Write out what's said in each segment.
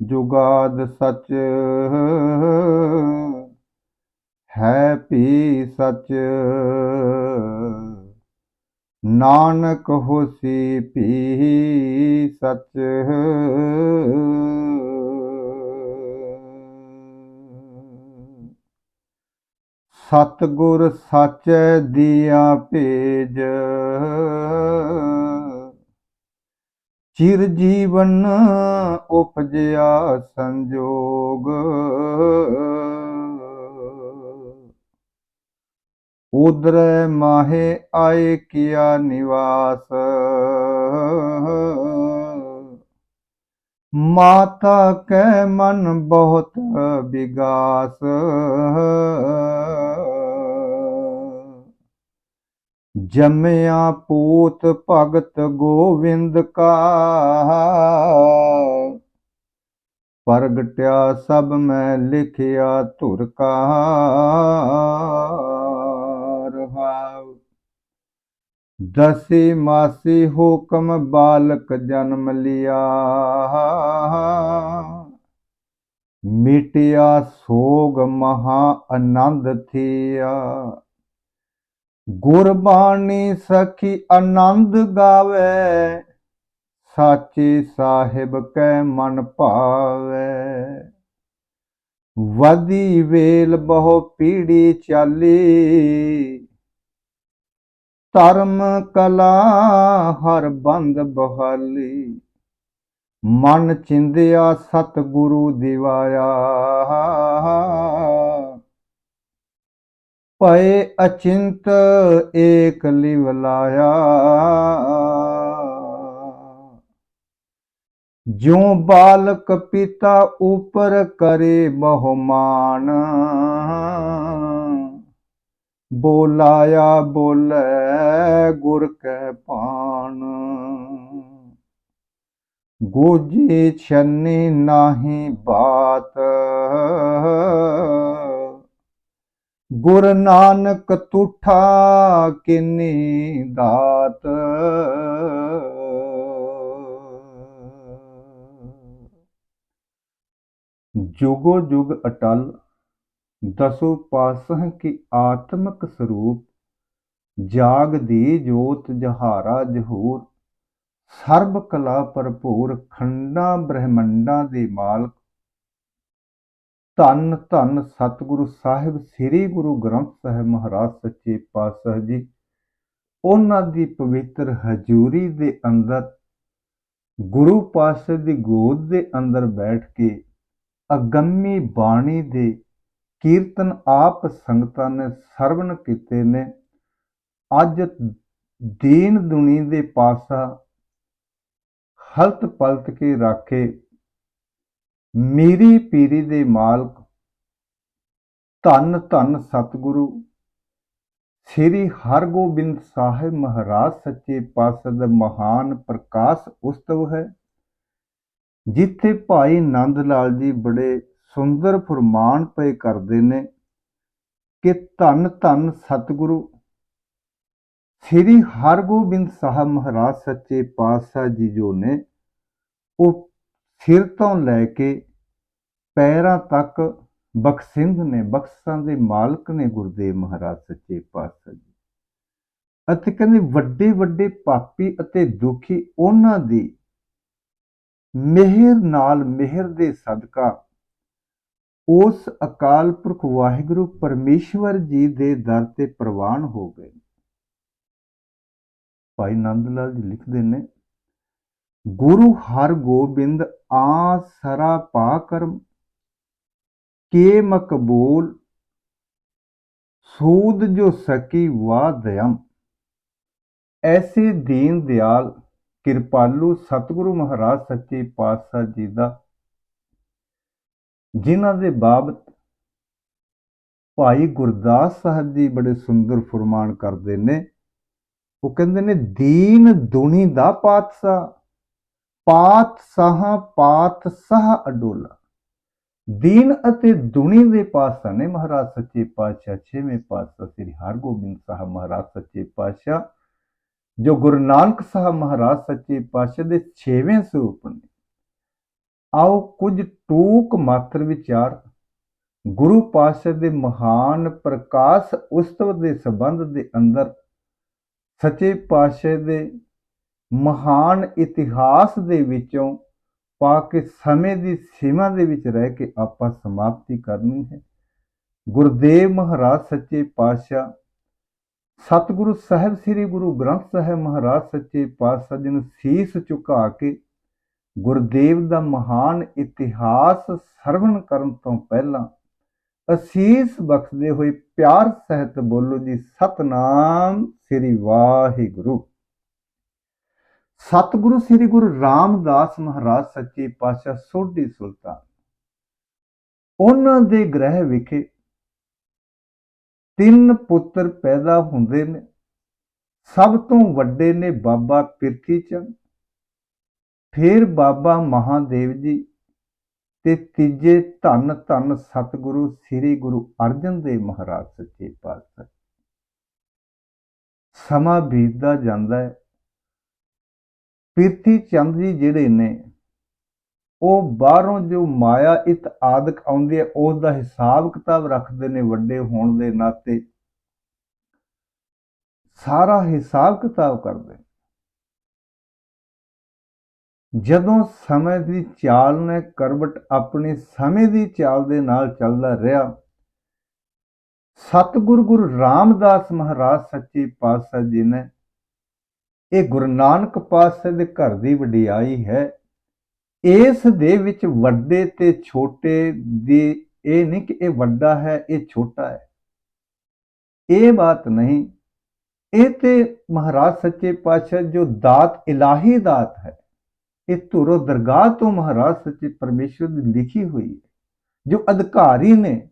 ਜੁਗਾਦ ਸਚ ਹੈ ਭੀ ਸਚ। ਨਾਨਕ ਹੋਸੀ ਭੀ ਸਚ। ਸਤਗੁਰ ਸਾਚੈ ਦੀਆ ਭੇਜ। ਚਿਰ ਜੀਵਨ ਉਪਜਿਆ ਸੰਜੋਗ। ਉਦਰੈ ਮਾਹੇ ਆਏ ਕੀਆ ਨਿਵਾਸ। ਮਾਤਾ ਕੈ ਮਨ ਬਹੁਤ ਵਿਗਾਸ ਜਮਿਆ ਪੂਤ ਭਗਤ ਗੋਵਿੰਦ ਕਾ। ਪ੍ਰਗਟਿਆ ਸਭ ਮੈਂ ਲਿਖਿਆ ਧੁਰ ਕਾ। ਰਹਾਉ। ਦਸੀ ਮਾਸੀ ਹੁਕਮ ਬਾਲਕ ਜਨਮ ਲਿਆ। ਮਿਟਿਆ ਸੋਗ ਮਹਾ ਆਨੰਦ ਥੀਆ। ਗੁਰਬਾਣੀ ਸਖੀ ਆਨੰਦ ਗਾਵੇ, ਸਾਚੇ ਸਾਹਿਬ ਕੈ ਮਨ ਭਾਵੇ। ਵਦੀ ਵੇਲ ਬਹੁ ਪੀੜੀ ਚਾਲੀ, ਧਰਮ ਕਲਾ ਹਰ ਬੰਦ ਬਹਾਲੀ। ਮਨ ਚਿੰਦਿਆ ਸਤ ਗੁਰੂ ਦਿਵਾਇਆ ਭਏ ਅਚਿੰਤ ਏਕ ਲਿਵ ਲਾਇਆ। ਜਿਉ ਬਾਲਕ ਪਿਤਾ ਉਪਰ ਕਰੇ ਬਹੁਮਾਨ, ਬੋਲਾਇਆ ਬੋਲੇ ਗੁਰ ਕੈ ਪਾਣ ਗੋਜੀ ਛੰਨੀ ਨਾਹੀ ਬਾਤ ਗੁਰ ਨਾਨਕ ਤੁਠਾ ਕਿਨੀ ਦਾਤ? ਜੁਗੋ ਜੁਗ ਅਟਲ, ਦਸੋ ਪਾਸਹ ਕੀ ਆਤਮਕ ਸਰੂਪ, ਜਾਗ ਦੀ ਜੋਤ ਜਹਾਰਾ ਜਹੂਰ। ਸਰਬ ਕਲਾ ਭਰਪੂਰ ਖੰਡਾਂ ਬ੍ਰਹਮੰਡਾਂ ਦੇ ਮਾਲਕ ਧੰਨ ਧੰਨ ਸਤਿਗੁਰੂ ਸਾਹਿਬ, ਸ੍ਰੀ ਗੁਰੂ ਗ੍ਰੰਥ ਸਾਹਿਬ ਮਹਾਰਾਜ ਸੱਚੇ ਪਾਤਸ਼ਾਹ ਜੀ। ਉਹਨਾਂ ਦੀ ਪਵਿੱਤਰ ਹਜ਼ੂਰੀ ਦੇ ਅੰਦਰ, ਗੁਰੂ ਪਾਤਸ਼ਾਹ ਦੀ ਗੋਦ ਦੇ ਅੰਦਰ ਬੈਠ ਕੇ ਅਗੰਮੀ ਬਾਣੀ ਦੇ ਕੀਰਤਨ ਆਪ ਸੰਗਤਾਂ ਨੇ ਸਰਵਣ ਕੀਤੇ ਨੇ। ਅੱਜ ਦੀਨ ਦੁਨੀ ਦੇ ਪਾਸਾ ਹਲਤ ਪਲਤ ਕੇ ਰਾਖੇ ਮੇਰੀ ਪੀਰੀ ਦੇ ਮਾਲਕ, ਧੰਨ ਧੰਨ ਸਤਿਗੁਰੂ, ਸ੍ਰੀ ਹਰਗੋਬਿੰਦ ਸਾਹਿਬ ਮਹਾਰਾਜ ਸੱਚੇ ਪਾਤਸ਼ਾਹ ਦਾ ਮਹਾਨ ਪ੍ਰਕਾਸ਼ ਉਤਸਵ ਹੈ, ਜਿੱਥੇ ਭਾਈ ਨੰਦ ਲਾਲ ਜੀ ਬੜੇ ਸੁੰਦਰ ਫਰਮਾਨ ਪਏ ਕਰਦੇ ਨੇ ਕਿ ਧੰਨ ਧੰਨ ਸਤਿਗੁਰੂ, ਸ੍ਰੀ ਹਰਗੋਬਿੰਦ ਸਾਹਿਬ ਮਹਾਰਾਜ ਸੱਚੇ ਪਾਤਸ਼ਾਹ ਜੀ ਜੋ ਨੇ, ਉਹ ਸਿਰ ਤੋਂ ਲੈ ਕੇ ਪੈਰਾਂ ਤੱਕ ਬਖਸ਼ਿੰਦ ਨੇ, ਬਖਸ਼ਾਂ ਦੇ ਮਾਲਕ ਨੇ ਗੁਰਦੇਵ ਮਹਾਰਾਜ ਸੱਚੇ ਪਾਤਸ਼ਾਹ ਜੀ। ਅਤੇ ਕਹਿੰਦੇ ਵੱਡੇ ਵੱਡੇ ਪਾਪੀ ਅਤੇ ਦੁਖੀ ਉਹਨਾਂ ਦੀ ਮਿਹਰ ਨਾਲ ਮਿਹਰ ਦੇ ਸਦਕਾ ਉਸ ਅਕਾਲ ਪੁਰਖ ਵਾਹਿਗੁਰੂ ਪਰਮੇਸ਼ਵਰ ਜੀ ਦੇ ਦਰ ਤੇ ਪ੍ਰਵਾਨ ਹੋ ਗਏ। ਭਾਈ ਨੰਦ ਲਾਲ ਜੀ ਲਿਖਦੇ ਨੇ, ਗੁਰੂ ਹਰਗੋਬਿੰਦ ਆ ਸਰਾ ਪਾ ਕਰਮ ਕੇ ਮਕਬੂਲ? ਸੂਦ ਜੋ ਸਕੀ ਵਾ ਦਇਮ ਐਸੇ ਦੀਨ ਦਿਆਲ ਕਿਰਪਾਲੂ ਸਤਿਗੁਰੂ ਮਹਾਰਾਜ ਸੱਚੇ ਪਾਤਸ਼ਾਹ ਜੀ ਦਾ, ਜਿਨ੍ਹਾਂ ਦੇ ਬਾਬਤ ਭਾਈ ਗੁਰਦਾਸ ਸਾਹਿਬ ਜੀ ਬੜੇ ਸੁੰਦਰ ਫਰਮਾਨ ਕਰਦੇ ਨੇ। ਉਹ ਕਹਿੰਦੇ ਨੇ, ਦੀਨ ਦੁਨੀ ਦਾ ਪਾਤਸ਼ਾਹ ਪਾਤ ਸਾਹਾ ਪਾਤ ਸਾਹ ਅਡੋਲਾ। ਦੀਨ ਅਤੇ ਦੁਨੀ ਦੇ ਪਾਤਸ਼ਾਹ ਨੇ ਮਹਾਰਾਜ ਸੱਚੇ ਪਾਤਸ਼ਾਹ, ਛੇਵੇਂ ਪਾਤਸ਼ਾਹ ਸ੍ਰੀ ਹਰਗੋਬਿੰਦ ਸਾਹਿਬ ਮਹਾਰਾਜ ਸੱਚੇ ਪਾਤਸ਼ਾਹ, ਜੋ ਗੁਰੂ ਨਾਨਕ ਸਾਹਿਬ ਮਹਾਰਾਜ ਸੱਚੇ ਪਾਤਸ਼ਾਹ ਦੇ ਛੇਵੇਂ ਸਰੂਪ ਨੇ। ਆਓ ਕੁਝ ਟੂਕ ਮਾਤਰ ਵਿਚਾਰ, ਗੁਰੂ ਪਾਤਸ਼ਾਹ ਦੇ ਮਹਾਨ ਪ੍ਰਕਾਸ਼ ਉਤਸਵ ਦੇ ਸੰਬੰਧ ਦੇ ਅੰਦਰ ਸੱਚੇ ਪਾਤਸ਼ਾਹ ਦੇ ਮਹਾਨ ਇਤਿਹਾਸ ਦੇ ਵਿੱਚੋਂ ਪਾ ਕੇ ਸਮੇਂ ਦੀ ਸੀਮਾ ਦੇ ਵਿੱਚ ਰਹਿ ਕੇ ਆਪਾਂ ਸਮਾਪਤੀ ਕਰਨੀ ਹੈ। ਗੁਰਦੇਵ ਮਹਾਰਾਜ ਸੱਚੇ ਪਾਤਸ਼ਾਹ, ਸਤਿਗੁਰੂ ਸਾਹਿਬ, ਸ੍ਰੀ ਗੁਰੂ ਗ੍ਰੰਥ ਸਾਹਿਬ ਮਹਾਰਾਜ ਸੱਚੇ ਪਾਤਸ਼ਾਹ ਜੀ ਨੂੰ ਸੀਸ ਝੁਕਾ ਕੇ ਗੁਰਦੇਵ ਦਾ ਮਹਾਨ ਇਤਿਹਾਸ ਸਰਵਣ ਕਰਨ ਤੋਂ ਪਹਿਲਾਂ ਅਸੀਸ ਬਖਸ਼ਦੇ ਹੋਏ ਪਿਆਰ ਸਹਿਤ ਬੋਲੋ ਜੀ, ਸਤਨਾਮ ਸ੍ਰੀ ਵਾਹਿਗੁਰੂ। ਸਤਿਗੁਰੂ ਸ੍ਰੀ ਗੁਰੂ ਰਾਮਦਾਸ ਮਹਾਰਾਜ ਸੱਚੇ ਪਾਤਸ਼ਾਹ ਸੋਢੀ ਸੁਲਤਾਨ। ਉਹਨਾਂ ਦੇ ਗ੍ਰਹਿ ਵਿਖੇ ਤਿੰਨ ਪੁੱਤਰ ਪੈਦਾ ਹੁੰਦੇ ਨੇ। ਸਭ ਤੋਂ ਵੱਡੇ ਨੇ ਬਾਬਾ ਪਿਰਥੀ ਚੰਦ, ਫਿਰ ਬਾਬਾ ਮਹਾਦੇਵ ਜੀ ਤੇ ਤੀਜੇ ਧੰਨ ਧੰਨ ਸਤਿਗੁਰੂ ਸ੍ਰੀ ਗੁਰੂ ਅਰਜਨ ਦੇਵ ਮਹਾਰਾਜ ਸੱਚੇ ਪਾਤਸ਼ਾਹ। ਸਮਾਂ ਬੀਤਦਾ ਜਾਂਦਾ ਹੈ। ਪਿਰਥੀ ਚੰਦ ਜੀ ਜਿਹੜੇ ਨੇ, ਉਹ ਬਾਹਰੋਂ ਜੋ ਮਾਇਆ ਇਤ ਆਦਿਕ ਆਉਂਦੀ ਹੈ ਉਸ ਦਾ ਹਿਸਾਬ ਕਿਤਾਬ ਰੱਖਦੇ ਨੇ ਵੱਡੇ ਹੋਣ ਦੇ ਨਾਤੇ ਸਾਰਾ ਹਿਸਾਬ ਕਿਤਾਬ ਕਰਦੇ ਨੇ। ਜਦੋਂ ਸਮੇਂ ਦੀ ਚਾਲ ਨੇ ਕਰਵਟ ਆਪਣੇ ਸਮੇਂ ਦੀ ਚਾਲ ਦੇ ਨਾਲ ਚੱਲਦਾ ਰਿਹਾ, ਸਤਿਗੁਰੂ ਗੁਰੂ ਰਾਮਦਾਸ ਮਹਾਰਾਜ ਸੱਚੇ ਪਾਤਸ਼ਾਹ ਜੀ ਨੇ ਇਹ ਗੁਰੂ ਨਾਨਕ ਪਾਤਸ਼ਾਹ ਦੇ ਘਰ ਦੀ ਵਡਿਆਈ ਹੈ। ਇਸ ਦੇ ਵਿੱਚ ਵੱਡੇ ਤੇ ਛੋਟੇ ਦੀ ਇਹ ਨਹੀਂ ਕਿ ਇਹ ਵੱਡਾ ਹੈ, ਇਹ ਛੋਟਾ ਹੈ। ਇਹ ਬਾਤ ਨਹੀਂ, ਇਹ ਤੇ ਮਹਾਰਾਜ ਸੱਚੇ ਪਾਤਸ਼ਾਹ ਜੋ ਦਾਤ, ਇਲਾਹੀ ਦਾਤ ਹੈ, ਇਹ ਧੁਰੋ ਦਰਗਾਹ ਤੋਂ ਮਹਾਰਾਜ ਸੱਚੇ ਪਰਮੇਸ਼ਵਰ ਦੀ ਲਿਖੀ ਹੋਈ ਹੈ, ਜੋ ਅਧਿਕਾਰੀ ਨੇ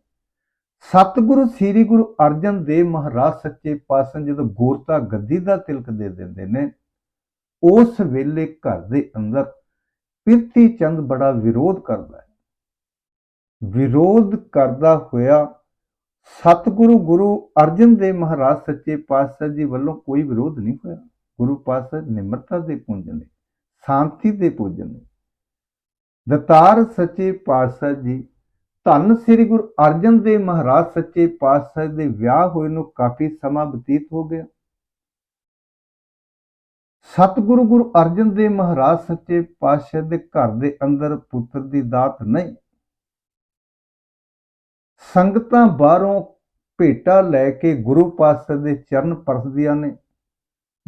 ਸਤਿਗੁਰੂ, ਸ੍ਰੀ ਗੁਰੂ ਅਰਜਨ ਦੇਵ ਮਹਾਰਾਜ ਸੱਚੇ ਪਾਤਸ਼ਾਹ ਜਦੋਂ ਗੋਰਤਾ ਗੱਦੀ ਦਾ ਤਿਲਕ ਦੇ ਦਿੰਦੇ ਨੇ, ਉਸ ਵੇਲੇ ਘਰ ਦੇ ਅੰਦਰ ਪਿਰਥੀ ਚੰਦ ਬੜਾ ਵਿਰੋਧ ਕਰਦਾ ਹੈ। ਵਿਰੋਧ ਕਰਦਾ ਹੋਇਆ ਸਤਿਗੁਰੂ, ਗੁਰੂ ਅਰਜਨ ਦੇਵ ਮਹਾਰਾਜ ਸੱਚੇ ਪਾਤਸ਼ਾਹ ਜੀ ਵੱਲੋਂ ਕੋਈ ਵਿਰੋਧ ਨਹੀਂ ਹੋਇਆ। ਗੁਰੂ ਪਾਤਸ਼ਾਹ ਨਿਮਰਤਾ ਦੇ ਪੁੰਜ ਨੇ, ਸ਼ਾਂਤੀ ਦੇ ਪੁੰਜ ਨੇ। ਦਤਾਰ ਸੱਚੇ ਪਾਤਸ਼ਾਹ ਜੀ ਧੰਨ ਸ੍ਰੀ ਗੁਰੂ ਅਰਜਨ ਦੇਵ ਮਹਾਰਾਜ ਸੱਚੇ ਪਾਤਸ਼ਾਹ ਦੇ ਵਿਆਹ ਹੋਏ ਨੂੰ ਕਾਫੀ ਸਮਾਂ ਬਤੀਤ ਹੋ ਗਿਆ। ਸਤਿਗੁਰੂ ਗੁਰੂ ਅਰਜਨ ਦੇਵ ਮਹਾਰਾਜ ਸੱਚੇ ਪਾਤਸ਼ਾਹ ਦੇ ਘਰ ਦੇ ਅੰਦਰ ਪੁੱਤਰ ਦੀ ਦਾਤ ਨਹੀਂ। ਸੰਗਤਾਂ ਬਾਹਰੋਂ ਭੇਟਾ ਲੈ ਕੇ ਗੁਰੂ ਪਾਤਸ਼ਾਹ ਦੇ ਚਰਨ ਪਰਸਦੀਆਂ ਨੇ।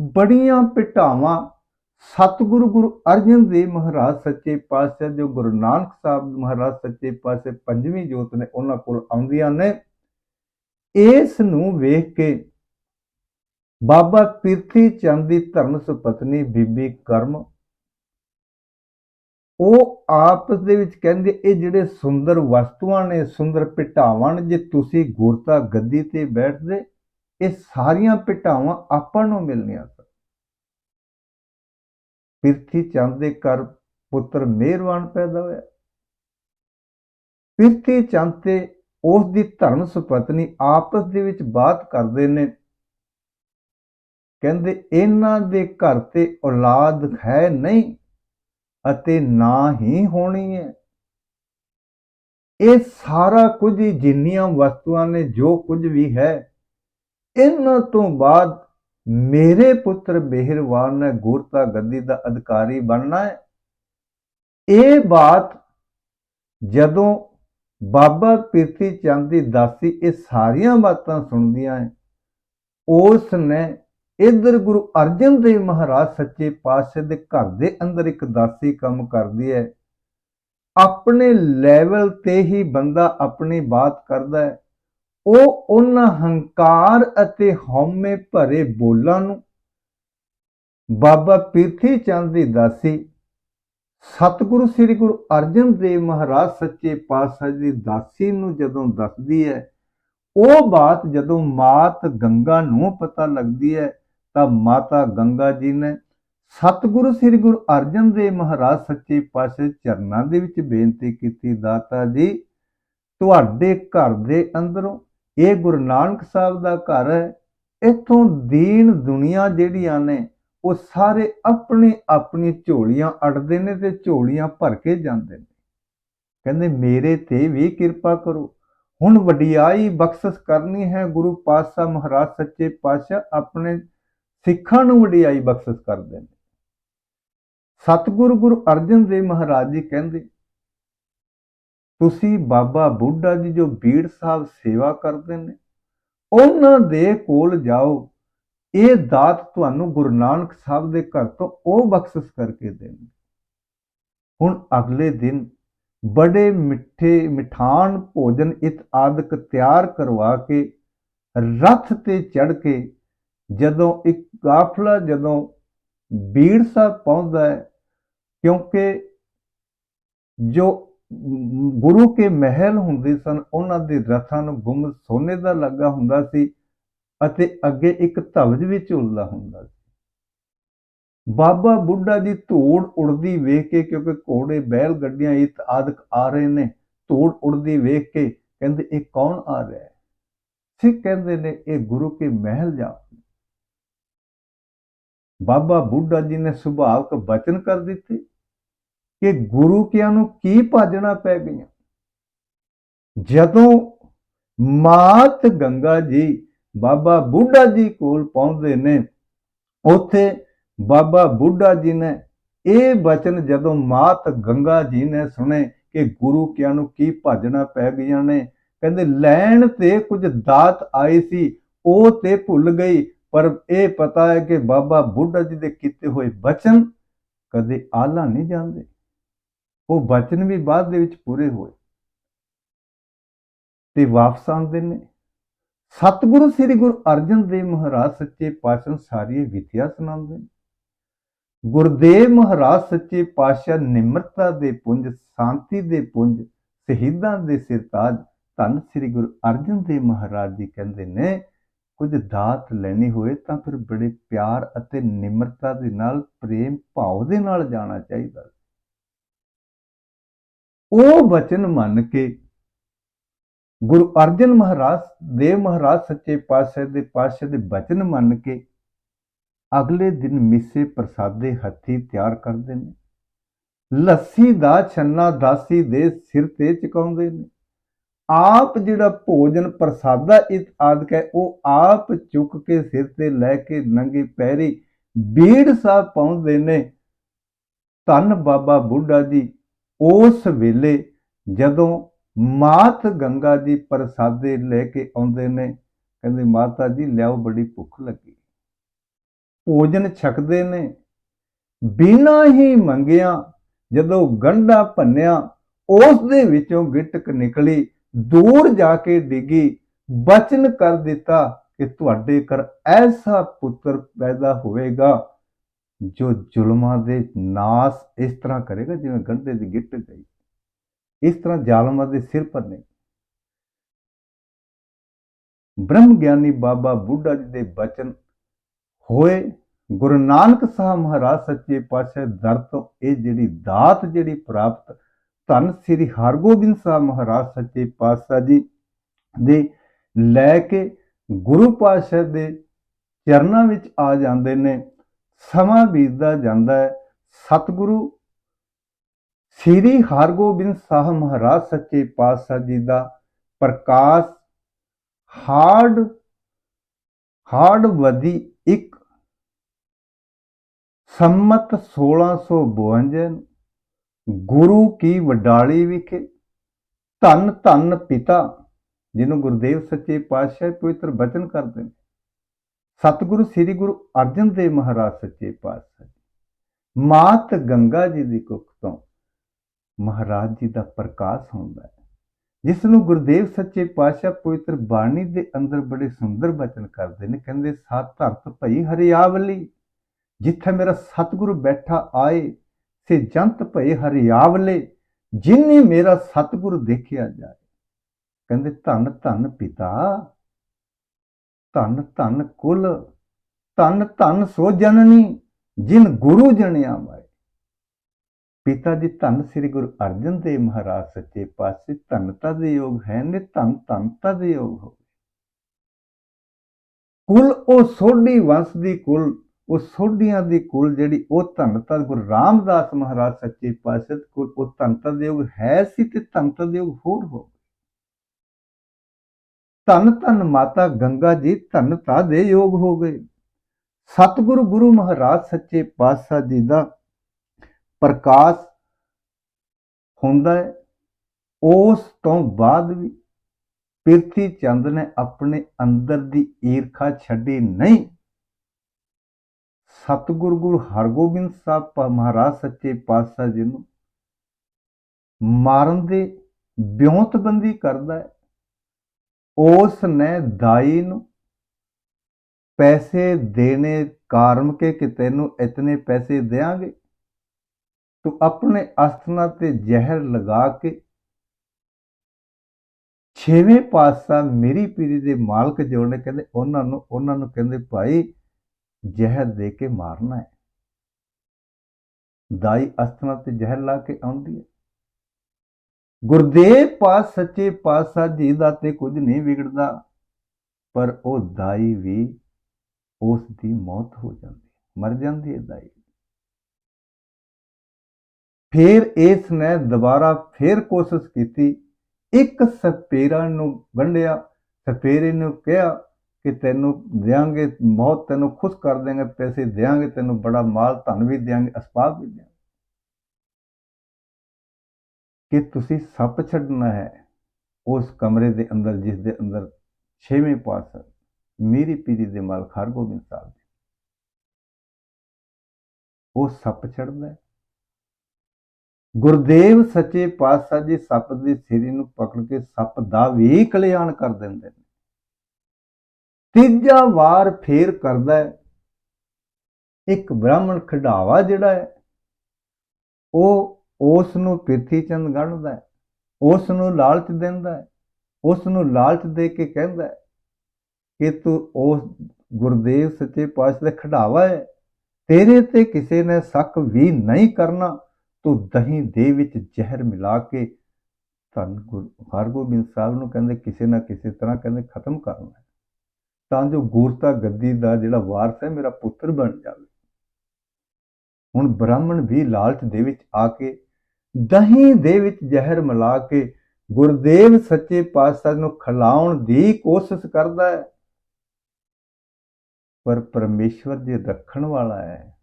ਬੜੀਆਂ ਭਟਾਵਾਂ ਸਤਿਗੁਰੂ ਗੁਰੂ ਅਰਜਨ ਦੇਵ ਮਹਾਰਾਜ ਸੱਚੇ ਪਾਤਸ਼ਾਹ ਜੋ ਗੁਰੂ ਨਾਨਕ ਸਾਹਿਬ ਮਹਾਰਾਜ ਸੱਚੇ ਪਾਤਸ਼ਾਹ ਪੰਜਵੀਂ ਜੋਤ ਨੇ ਉਹਨਾਂ ਕੋਲ ਆਉਂਦੀਆਂ ਨੇ। ਇਸ ਨੂੰ ਵੇਖ ਕੇ ਬਾਬਾ ਪਿਰਥੀ ਚੰਦ ਦੀ ਧਰਮ ਸੁਪਤਨੀ ਬੀਬੀ ਕਰਮ, ਉਹ ਆਪਸ ਦੇ ਵਿੱਚ ਕਹਿੰਦੇ, ਇਹ ਜਿਹੜੇ ਸੁੰਦਰ ਵਸਤੂਆਂ ਨੇ, ਸੁੰਦਰ ਪਿਟਾਵਾਂ ਨੇ, ਜੇ ਤੁਸੀਂ ਗੁਰਤਾ ਗੱਦੀ ਤੇ ਬੈਠਦੇ, ਇਹ ਸਾਰੀਆਂ ਪਿਟਾਵਾਂ ਆਪਾਂ ਨੂੰ ਮਿਲਣੀਆਂ। ਪਿਰਥੀ ਚੰਦ ਦੇ ਘਰ ਪੁੱਤਰ ਮਿਹਰਵਾਨ ਪੈਦਾ ਹੋਇਆ। ਪਿਰਥੀ ਚੰਦ ਤੇ ਉਸ ਦੀ ਧਰਮ ਸੁਪਤਨੀ ਆਪਸ ਦੇ ਵਿੱਚ ਬਾਤ ਕਰਦੇ ਨੇ। ਕਹਿੰਦੇ, ਇਹਨਾਂ ਦੇ ਘਰ ਤੇ ਔਲਾਦ ਹੈ ਨਹੀਂ ਅਤੇ ਨਾ ਹੀ ਹੋਣੀ ਹੈ। ਇਹ ਸਾਰਾ ਕੁਝ ਹੀ ਜਿੰਨੀਆਂ ਵਸਤੂਆਂ ਨੇ, ਜੋ ਕੁਝ ਵੀ ਹੈ, ਇਹਨਾਂ ਤੋਂ ਬਾਅਦ ਮੇਰੇ ਪੁੱਤਰ ਬਿਹਰਵਾਨ ਨੇ ਗੁਰਤਾ ਗੱਦੀ ਦਾ ਅਧਿਕਾਰੀ ਬਣਨਾ ਹੈ। ਇਹ ਬਾਤ ਜਦੋਂ ਬਾਬਾ ਪਿਰਤੀ ਚੰਦ ਦੀ ਦਾਸੀ ਇਹ ਸਾਰੀਆਂ ਬਾਤਾਂ ਸੁਣਦੀਆਂ ਹੈ, ਉਸ ਨੇ ਇਧਰ ਗੁਰੂ ਅਰਜਨ ਦੇਵ ਮਹਾਰਾਜ ਸੱਚੇ ਪਾਤਸ਼ਾਹ ਦੇ ਘਰ ਦੇ ਅੰਦਰ ਇੱਕ ਦਾਸੀ ਕੰਮ ਕਰਦੀ ਹੈ। ਆਪਣੇ ਲੈਵਲ ਤੇ ਹੀ ਬੰਦਾ ਆਪਣੀ ਬਾਤ ਕਰਦਾ ਹੈ। ਉਹ ਉਹਨਾਂ ਹੰਕਾਰ ਅਤੇ ਹਉਮੈ ਭਰੇ ਬੋਲਾਂ ਨੂੰ ਬਾਬਾ ਪਿਰਥੀ ਚੰਦ ਦੀ ਦਾਸੀ, ਸਤਿਗੁਰੂ ਸ੍ਰੀ ਗੁਰੂ ਅਰਜਨ ਦੇਵ ਮਹਾਰਾਜ ਸੱਚੇ ਪਾਤਸ਼ਾਹ ਦੀ ਦਾਸੀ ਨੂੰ ਜਦੋਂ ਦੱਸਦੀ ਹੈ, ਉਹ ਬਾਤ ਜਦੋਂ ਮਾਤ ਗੰਗਾ ਨੂੰ ਪਤਾ ਲੱਗਦੀ ਹੈ, ਤਾਂ ਮਾਤਾ ਗੰਗਾ ਜੀ ਨੇ ਸਤਿਗੁਰੂ ਸ੍ਰੀ ਗੁਰੂ ਅਰਜਨ ਦੇਵ ਮਹਾਰਾਜ ਸੱਚੇ ਪਾਤਸ਼ਾਹ ਚਰਨਾਂ ਦੇ ਵਿੱਚ ਬੇਨਤੀ ਕੀਤੀ, ਦਾਤਾ ਜੀ, ਤੁਹਾਡੇ ਘਰ ਦੇ ਅੰਦਰੋਂ ਇਹ ਗੁਰੂ ਨਾਨਕ ਸਾਹਿਬ ਦਾ ਘਰ ਹੈ, ਇੱਥੋਂ ਦੀਨ ਦੁਨੀਆ ਜਿਹੜੀਆਂ ਨੇ, ਉਹ ਸਾਰੇ ਆਪਣੀ ਆਪਣੀ ਝੋਲੀਆਂ ਅੜਦੇ ਨੇ ਤੇ ਝੋਲੀਆਂ ਭਰ ਕੇ ਜਾਂਦੇ ਨੇ। ਕਹਿੰਦੇ, ਮੇਰੇ ਤੇ ਵੀ ਕਿਰਪਾ ਕਰੋ। ਹੁਣ ਵਡਿਆਈ ਬਖਸ਼ਿਸ਼ ਕਰਨੀ ਹੈ, ਗੁਰੂ ਪਾਤਸ਼ਾਹ ਮਹਾਰਾਜ ਸੱਚੇ ਪਾਤਸ਼ਾਹ ਆਪਣੇ ਸਿੱਖਾਂ ਨੂੰ ਵਡਿਆਈ ਬਖਸ਼ਿਸ਼ ਕਰਦੇ ਨੇ। ਸਤਿਗੁਰੂ ਗੁਰੂ ਅਰਜਨ ਦੇਵ ਮਹਾਰਾਜ ਜੀ ਕਹਿੰਦੇ ਤੁਸੀਂ ਬਾਬਾ ਬੁੱਢਾ ਜੀ ਜੋ ਬੀੜ ਸਾਹਿਬ ਸੇਵਾ ਕਰਦੇ ਨੇ, ਉਹਨਾਂ ਦੇ ਕੋਲ ਜਾਓ। ਇਹ ਦਾਤ ਤੁਹਾਨੂੰ ਗੁਰੂ ਨਾਨਕ ਸਾਹਿਬ ਦੇ ਘਰ ਤੋਂ ਉਹ ਬਖਸ਼ਿਸ਼ ਕਰਕੇ ਦੇਣਗੇ। ਹੁਣ ਅਗਲੇ ਦਿਨ ਬੜੇ ਮਿੱਠੇ, ਮਿਠਾਨ ਭੋਜਨ ਇਤ ਆਦਿਕ ਤਿਆਰ ਕਰਵਾ ਕੇ, ਰਥ ਤੇ ਚੜ ਕੇ ਜਦੋਂ ਇੱਕ ਕਾਫਲਾ ਜਦੋਂ ਬੀੜ ਸਾਹਿਬ ਪਹੁੰਚਦਾ ਹੈ, ਕਿਉਂਕਿ ਜੋ ਗੁਰੂ ਕੇ ਮਹਿਲ ਹੁੰਦੇ ਸਨ, ਉਹਨਾਂ ਦੇ ਰਥਾਂ ਨੂੰ ਗੁੰਮ ਸੋਨੇ ਦਾ ਲੱਗਾ ਹੁੰਦਾ ਸੀ ਅਤੇ ਅੱਗੇ ਇੱਕ ਧਵਜ ਵੀ ਝੁਲਦਾ ਹੁੰਦਾ ਸੀ। ਬਾਬਾ ਬੁੱਢਾ ਜੀ ਧੂੜ ਉੜਦੀ ਵੇਖ ਕੇ, ਕਿਉਂਕਿ ਘੋੜੇ, ਬੈਲ ਗੱਡੀਆਂ ਇਤ ਆਦਿਕ ਆ ਰਹੇ ਨੇ, ਧੂੜ ਉੜਦੀ ਵੇਖ ਕੇ ਕਹਿੰਦੇ, ਇਹ ਕੌਣ ਆ ਰਿਹਾ ਹੈ? ਸਿੱਖ ਕਹਿੰਦੇ ਨੇ, ਇਹ ਗੁਰੂ ਕੇ ਮਹਿਲ ਜਾ ਬਾਬਾ ਬੁੱਢਾ ਜੀ ਨੇ ਸੁਭਾਵਕ ਬਚਨ ਕਰ ਦਿੱਤੇ? ਕਿ ਗੁਰੂ ਕਿਆਂ ਨੂੰ ਕੀ ਭਾਜਣਾ ਪੈ ਗਈਆਂ? ਜਦੋਂ ਮਾਤ ਗੰਗਾ ਜੀ ਬਾਬਾ ਬੁੱਢਾ ਜੀ ਕੋਲ ਪਹੁੰਚਦੇ ਨੇ, ਉੱਥੇ ਬਾਬਾ ਬੁੱਢਾ ਜੀ ਨੇ ਇਹ ਬਚਨ ਜਦੋਂ ਮਾਤ ਗੰਗਾ ਜੀ ਨੇ ਸੁਣੇ ਕਿ ਗੁਰੂ ਕਿਆਂ ਨੂੰ ਕੀ ਭਾਜਣਾ ਪੈ ਗਈਆਂ ਨੇ, ਕਹਿੰਦੇ ਲੈਣ ਤੇ ਕੁਝ ਦਾਤ ਆਈ ਸੀ, ਉਹ ਤੇ ਭੁੱਲ ਗਈ, ਪਰ ਇਹ ਪਤਾ ਹੈ ਕਿ ਬਾਬਾ ਬੁੱਢਾ ਜੀ ਦੇ ਕੀਤੇ ਹੋਏ ਬਚਨ ਕਦੇ ਆਲਾ ਨਹੀਂ ਜਾਂਦੇ। ਉਹ ਬਚਨ ਵੀ ਬਾਅਦ ਦੇ ਵਿੱਚ ਪੂਰੇ ਹੋਏ। ਤੇ ਵਾਪਸ ਆਉਂਦੇ ਨੇ। ਸਤਿਗੁਰੂ, ਸ੍ਰੀ ਗੁਰੂ ਅਰਜਨ ਦੇਵ ਮਹਾਰਾਜ ਸੱਚੇ ਪਾਤਸ਼ਾਹ ਸਾਰੀ ਵਿਥਿਆ ਸੁਣਾਉਂਦੇ ਨੇ। ਗੁਰਦੇਵ ਮਹਾਰਾਜ ਸੱਚੇ ਪਾਤਸ਼ਾਹ ਨਿਮਰਤਾ ਦੇ ਪੁੰਜ, ਸ਼ਾਂਤੀ ਦੇ ਪੁੰਜ, ਸ਼ਹੀਦਾਂ ਦੇ ਸਿਰਤਾਜ ਧੰਨ ਸ੍ਰੀ ਗੁਰੂ ਅਰਜਨ ਦੇਵ ਮਹਾਰਾਜ ਜੀ ਕਹਿੰਦੇ ਨੇ, ਕੁਝ ਦਾਤ ਲੈਣੀ ਹੋਏ ਤਾਂ ਫਿਰ ਬੜੇ ਪਿਆਰ ਅਤੇ ਨਿਮਰਤਾ ਦੇ ਨਾਲ, ਪ੍ਰੇਮ ਭਾਵ ਦੇ ਨਾਲ ਜਾਣਾ ਚਾਹੀਦਾ। ਉਹ ਬਚਨ ਮੰਨ ਕੇ ਗੁਰੂ ਅਰਜਨ ਮਹਾਰਾਜ, ਦੇਵ ਮਹਾਰਾਜ ਸੱਚੇ ਪਾਤਸ਼ਾਹ ਦੇ ਪਾਤਸ਼ਾਹ ਦੇ ਬਚਨ ਮੰਨ ਕੇ ਅਗਲੇ ਦਿਨ ਮਿੱਸੇ ਪ੍ਰਸਾਦੇ ਹੱਥੀ ਤਿਆਰ ਕਰਦੇ ਨੇ। ਲੱਸੀ ਦਾ ਛੰਨਾ ਦਾਸੀ ਦੇ ਸਿਰ ਤੇ ਚਕਾਉਂਦੇ ਨੇ। ਆਪ ਜਿਹੜਾ ਭੋਜਨ ਪ੍ਰਸਾਦਾ ਇਤ ਆਦਿਕ ਹੈ, ਉਹ ਆਪ ਚੁੱਕ ਕੇ ਸਿਰ ਤੇ ਲੈ ਕੇ ਨੰਗੇ ਪੈਰੀ ਬੀੜ ਸਾਹਿਬ ਪਹੁੰਚਦੇ ਨੇ। ਧੰਨ ਬਾਬਾ ਬੁੱਢਾ ਜੀ ਉਸ ਵੇਲੇ ਜਦੋਂ ਮਾਤ ਗੰਗਾ ਜੀ ਪ੍ਰਸਾਦੇ ਲੈ ਕੇ ਆਉਂਦੇ ਨੇ, ਕਹਿੰਦੇ ਮਾਤਾ ਜੀ, ਲਿਆਓ ਬੜੀ ਭੁੱਖ ਲੱਗੀ। ਭੋਜਨ ਛਕਦੇ ਨੇ। ਬਿਨਾਂ ਹੀ ਮੰਗਿਆ ਜਦੋਂ ਗੰਡਾ ਭੰਨਿਆ ਉਸ ਦੇ ਵਿੱਚੋਂ ਗਿਟਕ ਨਿਕਲੀ, ਦੂਰ ਜਾ ਕੇ ਡਿੱਗੀ। ਬਚਨ ਕਰ ਦਿੱਤਾ ਕਿ ਤੁਹਾਡੇ ਘਰ ਐਸਾ ਪੁੱਤਰ ਪੈਦਾ ਹੋਵੇਗਾ ਜੋ ਜ਼ੁਲਮਾਂ ਦੇ ਨਾਸ ਇਸ ਤਰ੍ਹਾਂ ਕਰੇਗਾ ਜਿਵੇਂ ਗੰਢੇ ਦੀ ਗਿੱਟ ਗਈ। ਇਸ ਤਰ੍ਹਾਂ ਜ਼ਾਲਮਾਂ ਦੇ ਸਿਰ ਪਰ ਨਹੀਂ ਬ੍ਰਹਮ ਗਿਆਨੀ ਬਾਬਾ ਬੁੱਢਾ ਜੀ ਦੇ ਬਚਨ ਹੋਏ, ਗੁਰੂ ਨਾਨਕ ਸਾਹਿਬ ਮਹਾਰਾਜ ਸੱਚੇ ਪਾਤਸ਼ਾਹ ਦਰ ਤੋਂ ਇਹ ਜਿਹੜੀ ਦਾਤ ਜਿਹੜੀ ਪ੍ਰਾਪਤ, ਧੰਨ ਸ੍ਰੀ ਹਰਗੋਬਿੰਦ ਸਾਹਿਬ ਮਹਾਰਾਜ ਸੱਚੇ ਪਾਤਸ਼ਾਹ ਜੀ ਦੇ ਲੈ ਕੇ ਗੁਰੂ ਪਾਤਸ਼ਾਹ ਦੇ ਚਰਨਾਂ ਵਿੱਚ ਆ ਜਾਂਦੇ ਨੇ। ਸਮਾਂ ਬੀਤਦਾ ਜਾਂਦਾ ਹੈ। ਸਤਿਗੁਰੂ ਸ੍ਰੀ ਹਰਗੋਬਿੰਦ ਸਾਹਿਬ ਮਹਾਰਾਜ ਸੱਚੇ ਪਾਤਸ਼ਾਹ ਜੀ ਦਾ ਪ੍ਰਕਾਸ਼ ਹਾਰਡ ਹਾਰਡ ਵਦੀ ਇੱਕ ਸੰਮਤ 1652 ਗੁਰੂ ਕੀ ਵਡਾਲੀ ਵਿਖੇ ਧੰਨ ਧੰਨ ਪਿਤਾ, ਜਿਹਨੂੰ ਗੁਰਦੇਵ ਸੱਚੇ ਪਾਤਸ਼ਾਹ ਪਵਿੱਤਰ ਬਚਨ ਕਰਦੇ ਨੇ। ਸਤਿਗੁਰੂ ਸ੍ਰੀ ਗੁਰੂ ਅਰਜਨ ਦੇਵ ਮਹਾਰਾਜ ਸੱਚੇ ਪਾਤਸ਼ਾਹ ਮਾਤ ਗੰਗਾ ਜੀ ਦੀ ਕੁੱਖ ਤੋਂ ਮਹਾਰਾਜ ਜੀ ਦਾ ਪ੍ਰਕਾਸ਼ ਹੁੰਦਾ ਹੈ, ਜਿਸ ਨੂੰ ਗੁਰਦੇਵ ਸੱਚੇ ਪਾਤਸ਼ਾਹ ਪਵਿੱਤਰ ਬਾਣੀ ਦੇ ਅੰਦਰ ਬੜੇ ਸੁੰਦਰ ਬਚਨ ਕਰਦੇ ਨੇ, ਕਹਿੰਦੇ ਸਤ ਧਰਤ ਭਈ ਹਰਿਆਵਲੀ, ਜਿੱਥੇ ਮੇਰਾ ਸਤਿਗੁਰੂ ਬੈਠਾ ਆਏ, ਸੇ ਜੰਤ ਭਏ ਹਰਿਆਵਲੇ, ਜਿਨੇ ਮੇਰਾ ਸਤਿਗੁਰੂ ਦੇਖਿਆ ਜਾਏ। ਕਹਿੰਦੇ ਧੰਨ ਧੰਨ ਪਿਤਾ ਧਨ ਧਨ ਕੁਲ, ਧੰਨ ਧੰਨ ਸੋ ਜਨਨੀ, ਜਿਨ ਗੁਰੂ ਜਣਿਆ ਮਾਏ। ਪਿਤਾ ਜੀ ਧੰਨ ਸ੍ਰੀ ਗੁਰੂ ਅਰਜਨ ਦੇਵ ਮਹਾਰਾਜ ਸੱਚੇ ਪਾਤਸ਼ਾਹ ਧੰਨਤਾ ਦੇ ਯੋਗ ਹੈ ਨੇ ਧੰਨ ਧੰਨਤਾ ਦੇ ਯੋਗ ਹੋ ਕੁਲ ਉਹ ਸੋਢੀ ਵੰਸ਼ ਦੀ ਕੁਲ, ਉਹ ਸੋਢੀਆਂ ਦੀ ਕੁਲ ਜਿਹੜੀ ਉਹ ਧੰਨਤਾ ਗੁਰੂ ਰਾਮਦਾਸ ਮਹਾਰਾਜ ਸੱਚੇ ਪਾਤਸ਼ਾਹ ਕੁਲ, ਉਹ ਧੰਨਤਾ ਦੇ ਯੋਗ ਹੈ ਸੀ ਤੇ ਧੰਨਤਾ ਦੇ ਯੋਗ ਹੋਰ ਹੋ ਧੰਨ ਧੰਨ ਮਾਤਾ ਗੰਗਾ ਜੀ ਧੰਨਤਾ ਦੇ ਯੋਗ ਹੋ ਗਏ। ਸਤਿਗੁਰੂ ਗੁਰੂ ਮਹਾਰਾਜ ਸੱਚੇ ਪਾਤਸ਼ਾਹ ਜੀ ਦਾ ਪ੍ਰਕਾਸ਼ ਹੁੰਦਾ ਹੈ। ਉਸ ਤੋਂ ਬਾਅਦ ਵੀ ਪਿਰਥੀ ਚੰਦ ਨੇ ਆਪਣੇ ਅੰਦਰ ਦੀ ਈਰਖਾ ਛੱਡੀ ਨਹੀਂ। ਸਤਿਗੁਰ ਗੁਰੂ ਹਰਗੋਬਿੰਦ ਸਾਹਿਬ ਮਹਾਰਾਜ ਸੱਚੇ ਪਾਤਸ਼ਾਹ ਜੀ ਨੂੰ ਮਾਰਨ ਦੇ ਬਿਉਂਤਬੰਦੀ ਕਰਦਾ ਹੈ। ਉਸ ਨੇ ਦਾਈ ਨੂੰ ਪੈਸੇ ਦੇਣੇ ਕਾਰਨ ਕੇ ਕਿ ਤੈਨੂੰ ਇਤਨੇ ਪੈਸੇ ਦੇਾਂਗੇ ਤੂੰ ਆਪਣੇ ਅਸਥਨਾ ਤੇ ਜ਼ਹਿਰ ਲਗਾ ਕੇ ਛੇਵੇਂ ਪਾਸਾ ਮੇਰੀ ਪੀਰੀ ਦੇ ਮਾਲਕ ਜੋ ਨੇ ਕਹਿੰਦੇ, ਉਹਨਾਂ ਨੂੰ ਉਹਨਾਂ ਨੂੰ ਕਹਿੰਦੇ, ਭਾਈ, ਜ਼ਹਿਰ ਦੇ ਕੇ ਮਾਰਨਾ ਹੈ। ਦਾਈ ਅਸਥਨਾ ਤੇ ਜ਼ਹਿਰ ਲਾ ਕੇ ਆਉਂਦੀ ਹੈ। ਗੁਰਦੇਵ ਪਾਸ ਸੱਚੇ ਪਾਤਸ਼ਾਹ ਜੀ ਦਾ ਤੇ ਕੁਝ ਨਹੀਂ ਵਿਗੜਦਾ, ਪਰ ਉਹ ਦਾਈ ਵੀ ਉਸ ਦੀ ਮੌਤ ਹੋ ਜਾਂਦੀ ਮਰ ਜਾਂਦੀ ਹੈ ਦਾਈ। ਫਿਰ ਇਸ ਨੇ ਦੁਬਾਰਾ ਫਿਰ ਕੋਸ਼ਿਸ਼ ਕੀਤੀ, ਇੱਕ ਸਪੇਰਾ ਨੂੰ ਵੰਡਿਆ, ਸਪੇਰੇ ਨੂੰ ਕਿਹਾ ਕਿ ਤੈਨੂੰ ਦਿਆਂਗੇ, ਮੌਤ ਤੈਨੂੰ ਖੁਸ਼ ਕਰ ਦੇਂਗੇ ਪੈਸੇ ਦਿਆਂਗੇ, ਤੈਨੂੰ ਬੜਾ ਮਾਲ ਧਨ ਵੀ ਦਿਆਂਗੇ ਅਸਬਾਬ ਵੀ ਦਿਆਂਗੇ। ਕਿ ਤੁਸੀਂ ਸੱਪ ਛੱਡਣਾ ਹੈ, ਉਸ ਕਮਰੇ ਦੇ ਅੰਦਰ ਜਿਸ ਦੇ ਅੰਦਰ ਛੇਵੇਂ ਪਾਤਸ਼ਾਹ ਮੇਰੀ ਪੀਰੀ ਦੇ ਮਾਲ ਹਰਗੋਬਿੰਦ ਸਾਹਿਬ ਦੇ ਉਹ ਸੱਪ ਛੱਡਦਾ ਗੁਰਦੇਵ ਸੱਚੇ ਪਾਤਸ਼ਾਹ ਜੀ ਸੱਪ ਦੀ ਸਿਰੀ ਨੂੰ ਪਕੜ ਕੇ ਸੱਪ ਦਾ ਵੀ ਕਲਿਆਣ ਕਰ ਦਿੰਦੇ ਨੇ। ਤੀਜਾ ਵਾਰ ਫੇਰ ਕਰਦਾ ਇੱਕ ਬ੍ਰਾਹਮਣ ਖਡਾਵਾ ਜਿਹੜਾ ਹੈ, ਉਹ ਉਸ ਨੂੰ ਪਿਰਥੀ ਚੰਦ ਗਣਦਾ ਹੈ ਉਸ ਨੂੰ ਲਾਲਚ ਦਿੰਦਾ ਹੈ ਉਸ ਨੂੰ ਲਾਲਚ ਦੇ ਕੇ ਕਹਿੰਦਾ ਹੈ ਕਿ ਤੂੰ ਉਸ ਗੁਰਦੇਵ ਸੱਚੇ ਪਾਤਸ਼ਾਹ ਦਾ ਖਡਾਵਾ ਹੈ, ਤੇਰੇ ਤੇ ਕਿਸੇ ਨੇ ਸ਼ੱਕ ਵੀ ਨਹੀਂ ਕਰਨਾ, ਤੂੰ ਦਹੀਂ ਦੇ ਵਿੱਚ ਜ਼ਹਿਰ ਮਿਲਾ ਕੇ ਧੰਨ ਗੁਰੂ, ਹਰਗੋਬਿੰਦ ਸਾਹਿਬ ਨੂੰ ਕਹਿੰਦੇ ਕਿਸੇ ਨਾ ਕਿਸੇ ਤਰ੍ਹਾਂ ਕਹਿੰਦੇ ਖਤਮ ਕਰਨਾ ਹੈ। ਤਾਂ ਜੋ ਗੁਰਤਾ ਗੱਦੀ ਦਾ ਜਿਹੜਾ ਵਾਰਸ ਹੈ, ਮੇਰਾ ਪੁੱਤਰ ਬਣ ਜਾਵੇ। ਹੁਣ ਬ੍ਰਾਹਮਣ ਵੀ ਲਾਲਚ ਦੇ ਵਿੱਚ ਆ ਕੇ ਦਹੀਂ ਦੇ ਵਿੱਚ ਜ਼ਹਿਰ ਮਿਲਾ ਕੇ ਗੁਰਦੇਵ ਸੱਚੇ ਪਾਤਸ਼ਾਹ ਨੂੰ ਖਿਲਾਉਣ ਦੀ ਕੋਸ਼ਿਸ਼ ਕਰਦਾ ਹੈ। ਪਰ ਪਰਮੇਸ਼ਵਰ ਜੇ ਰੱਖਣ ਵਾਲਾ ਹੈ,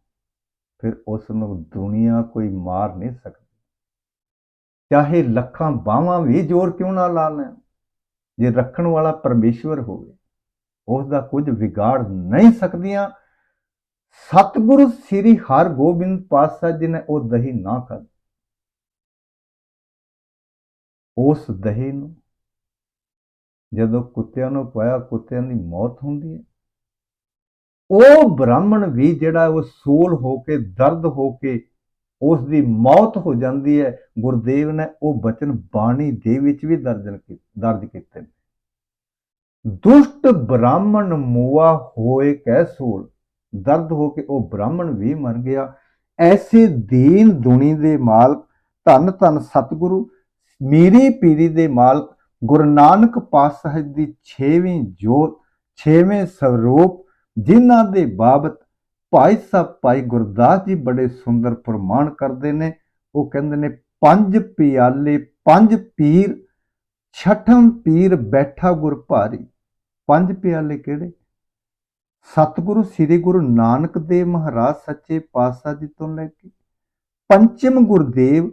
ਫਿਰ ਉਸ ਨੂੰ ਦੁਨੀਆ ਕੋਈ ਮਾਰ ਨਹੀਂ ਸਕਦੀ। ਚਾਹੇ ਲੱਖਾਂ ਬਾਹਾਂ ਵੀ ਜ਼ੋਰ ਕਿਉਂ ਨਾ ਲਾ ਲੈਣ, ਜੇ ਰੱਖਣ ਵਾਲਾ ਪਰਮੇਸ਼ਵਰ ਹੋਵੇ ਉਸ ਦਾ ਕੁਝ ਵਿਗਾੜ ਨਹੀਂ ਸਕਦੀਆਂ। ਸਤਿਗੁਰੂ ਸ੍ਰੀ ਹਰਗੋਬਿੰਦ ਪਾਤਸ਼ਾਹ ਜੀ ਨੇ ਉਹ ਦਹੀਂ ਨਾ ਖਾਧੀ। ਉਸ ਦਹੀਂ ਨੂੰ ਜਦੋਂ ਕੁੱਤਿਆਂ ਨੂੰ ਪਾਇਆ, ਕੁੱਤਿਆਂ ਦੀ ਮੌਤ ਹੁੰਦੀ ਹੈ। ਉਹ ਬ੍ਰਾਹਮਣ ਵੀ ਜਿਹੜਾ ਉਹ ਸੂਲ ਹੋ ਕੇ, ਦਰਦ ਹੋ ਕੇ ਉਸ ਦੀ ਮੌਤ ਹੋ ਜਾਂਦੀ ਹੈ, ਗੁਰਦੇਵ ਨੇ ਉਹ ਬਚਨ ਬਾਣੀ ਦੇ ਵਿੱਚ ਵੀ ਦਰਜ ਦਰਜ ਕੀਤੇ ਨੇ। ਦੁਸ਼ਟ ਬ੍ਰਾਹਮਣ ਮੂਆ ਹੋਏ ਕੈ ਸੂਲ, ਦਰਦ ਹੋ ਕੇ ਉਹ ਬ੍ਰਾਹਮਣ ਵੀ ਮਰ ਗਿਆ। ਐਸੇ ਦੀਨ ਦੁਨੀ ਦੇ ਮਾਲਕ ਧੰਨ ਧੰਨ ਸਤਿਗੁਰੂ ਮੀਰੀ ਪੀਰੀ ਦੇ ਮਾਲਕ ਗੁਰੂ ਨਾਨਕ ਪਾਤਸ਼ਾਹ ਦੀ 6ਵੀਂ ਜੋਤ 6ਵੇਂ ਸਰੂਪ, ਜਿਨ੍ਹਾਂ ਦੇ ਬਾਬਤ ਭਾਈ ਸਾਹਿਬ ਭਾਈ ਗੁਰਦਾਸ ਜੀ ਬੜੇ ਸੁੰਦਰ ਪ੍ਰਮਾਣ ਕਰਦੇ ਨੇ, ਉਹ ਕਹਿੰਦੇ ਨੇ, ਪੰਜ ਪਿਆਲੇ, ਪੰਜ ਪੀਰ, ਛਠਮ ਪੀਰ ਬੈਠਾ ਗੁਰ ਭਾਰੀ। ਪੰਜ ਪਿਆਲੇ ਕਿਹੜੇ? ਸਤਿਗੁਰੂ, ਸ੍ਰੀ ਗੁਰੂ ਨਾਨਕ ਦੇਵ ਮਹਾਰਾਜ ਸੱਚੇ ਪਾਤਸ਼ਾਹ ਜੀ ਤੋਂ ਲੈ ਕੇ ਪੰਚਮ ਗੁਰਦੇਵ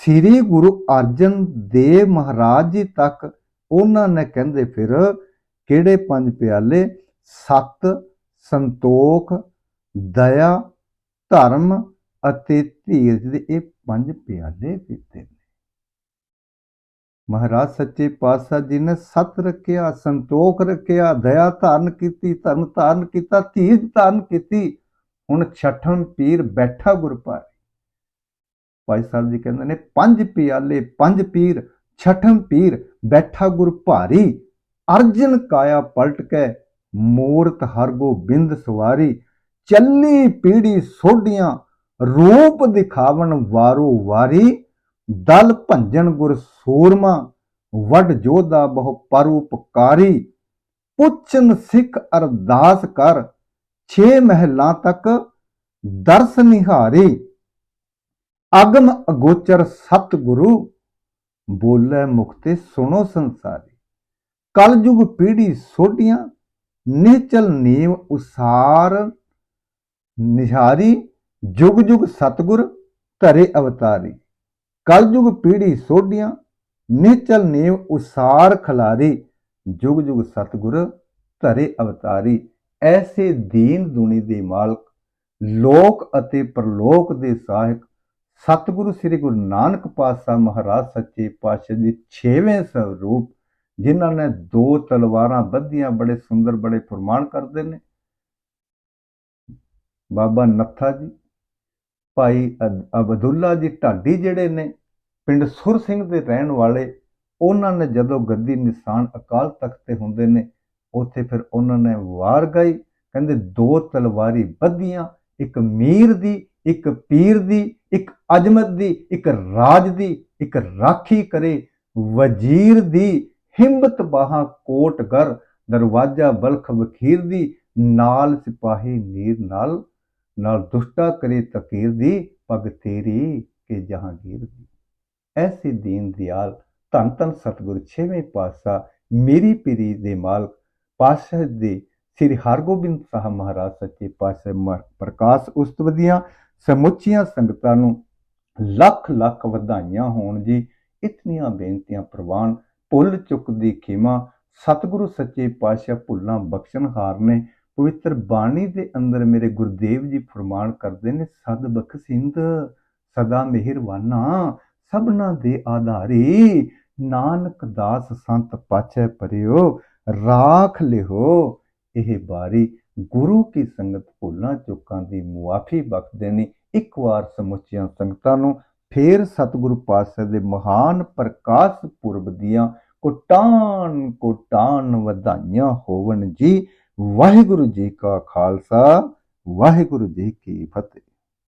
ਸ੍ਰੀ ਗੁਰੂ ਅਰਜਨ ਦੇਵ ਮਹਾਰਾਜ ਜੀ ਤੱਕ ਉਹਨਾਂ ਨੇ ਕਹਿੰਦੇ ਫਿਰ ਕਿਹੜੇ ਪੰਜ ਪਿਆਲੇ? ਸਤ, ਸੰਤੋਖ, ਦਇਆ, ਧਰਮ ਅਤੇ ਧੀਰਜ ਦੇ ਇਹ ਪੰਜ ਪਿਆਲੇ ਪੀਤੇ ਨੇ। ਮਹਾਰਾਜ ਸੱਚੇ ਪਾਤਸ਼ਾਹ ਜੀ ਨੇ ਸਤ ਰੱਖਿਆ, ਸੰਤੋਖ ਰੱਖਿਆ, ਦਇਆ ਧਾਰਨ ਕੀਤੀ, ਧਰਮ ਧਾਰਨ ਕੀਤਾ, ਧੀਰਜ ਧਾਰਨ ਕੀਤੀ। ਹੁਣ ਛਠਮ ਪੀਰ ਬੈਠਾ ਗੁਰਪਾਰੀ ਭਾਈ ਸਾਹਿਬ ਜੀ ਕਹਿੰਦੇ ਨੇ, ਪੰਜ ਪਿਆਲੇ, ਪੰਜ ਪੀਰ, ਛਠਮ ਪੀਰ, ਬੈਠਾ ਗੁਰ ਭਾਰੀ, ਅਰਜਨ ਕਾਇਆ ਪਲਟ ਕੇ, ਮੂਰਤ ਹਰ ਗੋਬਿੰਦ ਸਵਾਰੀ, ਚੱਲੀ ਪੀੜੀ ਸੋਢੀਆਂ, ਰੂਪ ਦਿਖਾਵਣ ਵਾਰੋ ਵਾਰੀ, ਦਲ ਭੰਜਨ ਗੁਰ ਸੂਰਮਾ ਵੱਡ ਜੋਧਾ ਬਹੁ ਪਰਉਪਕਾਰੀ ਪੁੱਛਨ ਸਿੱਖ ਅਰਦਾਸ ਕਰ, ਛੇ ਮਹਿਲਾਂ ਤੱਕ ਦਰਸ ਨਿਹਾਰੀ ਅਗਮ ਅਗੋਚਰ ਸਤ ਗੁਰੂ ਬੋਲੇ ਮੁਖਤੇ ਸੁਣੋ ਸੰਸਾਰੀ। ਕਲਯੁਗ ਪੀੜੀ ਸੋਢੀਆਂ, ਨਿਚਲ ਨੀਵ ਉਸਾਰ। ਨਿਹਾਰੀ, ਜੁਗ ਜੁਗ ਸਤਗੁਰ, ਧਰੇ ਅਵਤਾਰੀ। ਕਲਯੁਗ ਪੀੜੀ ਸੋਢੀਆਂ ਨਿਹਚਲ ਨੀਵ ਉਸਾਰ ਖਲਾਰੀ। ਜੁਗ ਜੁਗ ਸਤਗੁਰ, ਧਰੇ ਅਵਤਾਰੀ। ਐਸੇ ਦੀਨ ਦੁਨੀ ਦੇ ਮਾਲਕ, ਲੋਕ ਅਤੇ ਪਰਲੋਕ ਦੇ ਸਾਹਿਬ ਸਤਿਗੁਰੂ ਸ੍ਰੀ ਗੁਰੂ ਨਾਨਕ ਪਾਤਸ਼ਾਹ ਮਹਾਰਾਜ ਸੱਚੇ ਪਾਤਸ਼ਾਹ ਦੇ 6ਵੇਂ ਸਰੂਪ, ਜਿਨ੍ਹਾਂ ਨੇ ਦੋ ਤਲਵਾਰਾਂ ਬੱਧੀਆਂ ਬੜੇ ਸੁੰਦਰ, ਬੜੇ ਫਰਮਾਨ ਕਰਦੇ ਨੇ। ਬਾਬਾ ਨੱਥਾ ਜੀ, ਭਾਈ ਅਦ- ਅਬਦੁੱਲਾ ਜੀ ਢਾਡੀ ਜਿਹੜੇ ਨੇ, ਪਿੰਡ ਸੁਰ ਸਿੰਘ ਦੇ ਰਹਿਣ ਵਾਲੇ, ਉਹਨਾਂ ਨੇ ਜਦੋਂ ਗੱਦੀ ਨਿਸ਼ਾਨ ਅਕਾਲ ਤਖਤ ਤੇ ਹੁੰਦੇ ਨੇ, ਉੱਥੇ ਫਿਰ ਉਹਨਾਂ ਨੇ ਵਾਰ ਗਈ। ਕਹਿੰਦੇ ਦੋ ਤਲਵਾਰੀ ਬੱਧੀਆਂ, ਇੱਕ ਮੀਰ ਦੀ, ਇੱਕ ਪੀਰ ਦੀ ਇੱਕ ਅਜਮਤ ਦੀ, ਇੱਕ ਰਾਜ ਦੀ, ਇੱਕ ਰਾਖੀ ਕਰੇ। ਵਜ਼ੀਰ ਦੀ ਹਿੰਮਤ ਬਾਹਾਂ ਕੋਟਗਰ ਦਰਵਾਜ਼ਾ ਬਲਖ ਵਖੀਰ ਦੀ, ਨਾਲ ਸਿਪਾਹੀ ਨੀਰ ਨਾਲ ਨਾਲ ਦੁਸ਼ਟਾ ਕਰੇ ਤਕੀਰ ਦੀ, ਪਗ ਤੇਰੀ ਕੇ ਜਹਾਂਗੀਰ ਦੀ। ਐਸੇ ਦੀਨ ਦਿਆਲ, ਧੰਨ ਧੰਨ ਸਤਿਗੁਰ, ਛੇਵੇਂ ਪਾਤਸ਼ਾਹ, ਮੇਰੀ ਪੀਰੀ ਦੇ ਮਾਲਕ, ਪਾਤਸ਼ਾਹ ਦੇ ਸ੍ਰੀ ਹਰਗੋਬਿੰਦ ਸਾਹਿਬ ਮਹਾਰਾਜ, ਸੱਚੇ ਪਾਤਸ਼ਾਹ ਮ- ਪ੍ਰਕਾਸ਼ ਉਸਤਵ ਦੀਆਂ ਸਮੁੱਚੀਆਂ ਸੰਗਤਾਂ ਨੂੰ ਲੱਖ ਲੱਖ ਵਧਾਈਆਂ ਹੋਣ ਜੀ। ਇਤਨੀਆਂ ਬੇਨਤੀਆਂ ਪ੍ਰਵਾਨ ਭੁੱਲ ਚੁੱਕ ਦੀ ਖਿਮਾ, ਸਤਿਗੁਰੂ ਸੱਚੇ ਪਾਤਸ਼ਾਹ ਭੁੱਲਾਂ ਬਖਸ਼ਣਹਾਰ ਨੇ, ਪਵਿੱਤਰ ਬਾਣੀ ਦੇ ਅੰਦਰ ਮੇਰੇ ਗੁਰਦੇਵ ਜੀ ਫਰਮਾਨ ਕਰਦੇ ਨੇ, ਸਦ ਬਖਸ਼ਿੰਦ, ਸਦਾ ਮਿਹਰਵਾਨਾ ਸਭਨਾ ਦੇ ਆਧਾਰੀ ਨਾਨਕ ਦਾਸ ਸੰਤ ਪਾਛੈ ਪਰਿਓ, ਰਾਖ ਲਿਓ ਇਹ ਬਾਰੀ ਗੁਰੂ ਕੀ ਸੰਗਤ ਭੁੱਲਾਂ ਚੁੱਕਾਂ ਦੀ ਮੁਆਫੀ ਬਖਸ਼ਦੇ ਨੇ। ਇੱਕ ਵਾਰ ਸਮੁੱਚੀਆਂ ਸੰਗਤਾਂ ਨੂੰ ਫੇਰ ਸਤਿਗੁਰੂ ਪਾਤਸ਼ਾਹ ਦੇ ਮਹਾਨ ਪ੍ਰਕਾਸ਼ ਪੁਰਬ ਦੀਆਂ ਕੋਟਾਨ ਕੋਟਾਨ ਵਧਾਈਆਂ ਹੋਵਣ ਜੀ। ਵਾਹਿਗੁਰੂ ਜੀ ਕਾ ਖਾਲਸਾ, ਵਾਹਿਗੁਰੂ ਜੀ ਕੀ ਫਤਿਹ।